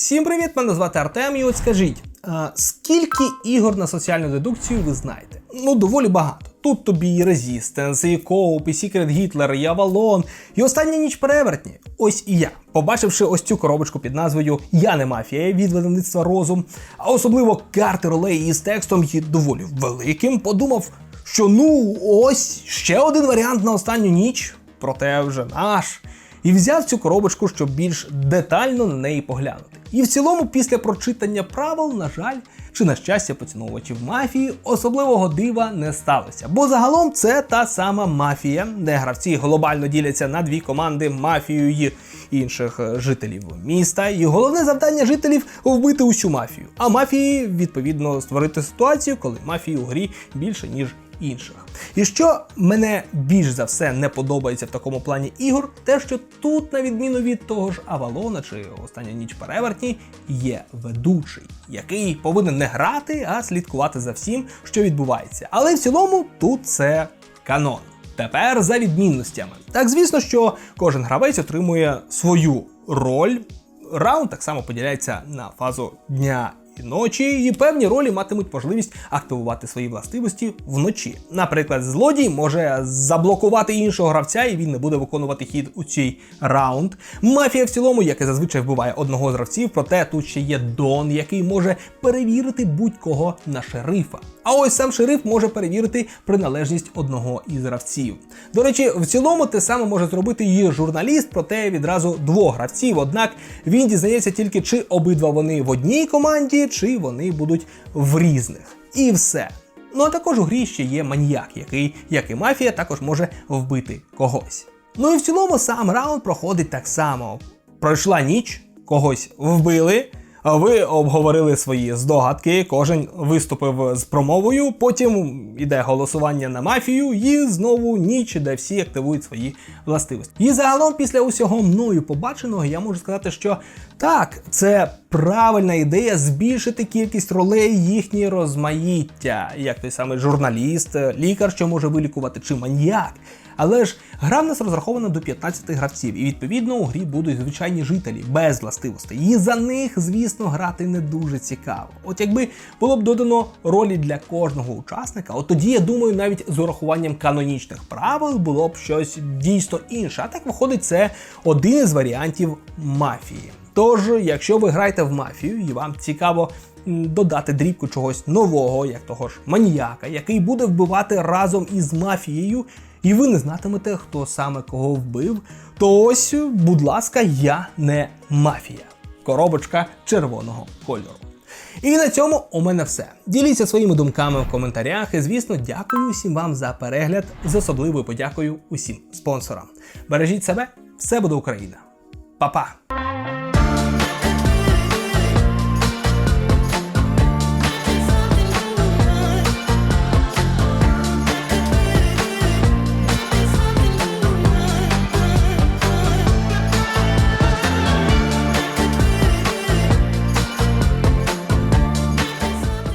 Всім привіт! Мене звати Артем. І от скажіть, а, скільки ігор на соціальну дедукцію ви знаєте? Ну, доволі багато. Тут тобі і Resistance, і Coop, і Secret Hitler, і Avalon, і остання ніч перевертні. Ось і я, побачивши ось цю коробочку під назвою Я не мафія від видавництва Розум, а особливо карти ролей із текстом є доволі великим, подумав, що ну ось ще один варіант на останню ніч, проте вже наш. І взяв цю коробочку, щоб більш детально на неї поглянути. І в цілому, після прочитання правил, на жаль, чи на щастя поціновувачів мафії, особливого дива не сталося. Бо загалом це та сама мафія, де гравці глобально діляться на дві команди мафію і інших жителів міста. І головне завдання жителів вбити усю мафію. А мафії, відповідно, створити ситуацію, коли мафії у грі більше, ніж інших. І що мене більш за все не подобається в такому плані ігор, те, що тут, на відміну від того ж Авалона чи Остання ніч перевертні, є ведучий, який повинен не грати, а слідкувати за всім, що відбувається. Але в цілому тут це канон. Тепер за відмінностями. Так, звісно, що кожен гравець отримує свою роль. Раунд так само поділяється на фазу дня ночі, і певні ролі матимуть можливість активувати свої властивості вночі. Наприклад, злодій може заблокувати іншого гравця, і він не буде виконувати хід у цей раунд. Мафія в цілому, як і зазвичай вбиває одного з гравців, проте тут ще є Дон, який може перевірити будь-кого на шерифа. А ось сам шериф може перевірити приналежність одного із гравців. До речі, в цілому те саме може зробити і журналіст, проте відразу двох гравців. Однак він дізнається тільки, чи обидва вони в одній команді, чи вони будуть в різних. І все. Ну а також у грі ще є маніяк, який, як і мафія, також може вбити когось. Ну і в цілому сам раунд проходить так само. Пройшла ніч, когось вбили. Ви обговорили свої здогадки, кожен виступив з промовою, потім іде голосування на мафію, і знову ніч, де всі активують свої властивості. І загалом, після усього мною побаченого, я можу сказати, що так, це правильна ідея збільшити кількість ролей їхнє розмаїття, як той самий журналіст, лікар, що може вилікувати, чи маньяк. Але ж гра в нас розрахована до 15 гравців, і відповідно у грі будуть звичайні жителі без властивостей. І за них, звісно, грати не дуже цікаво. От якби було б додано ролі для кожного учасника, от тоді я думаю, навіть з урахуванням канонічних правил було б щось дійсно інше. А так виходить, це один із варіантів мафії. Тож, якщо ви граєте в мафію і вам цікаво додати дрібку чогось нового, як того ж маніяка, який буде вбивати разом із мафією, і ви не знатимете, хто саме кого вбив, то ось, будь ласка, я не мафія. Коробочка червоного кольору. І на цьому у мене все. Діліться своїми думками в коментарях. І звісно, дякую усім вам за перегляд. З особливою подякою усім спонсорам. Бережіть себе, все буде Україна. Па-па!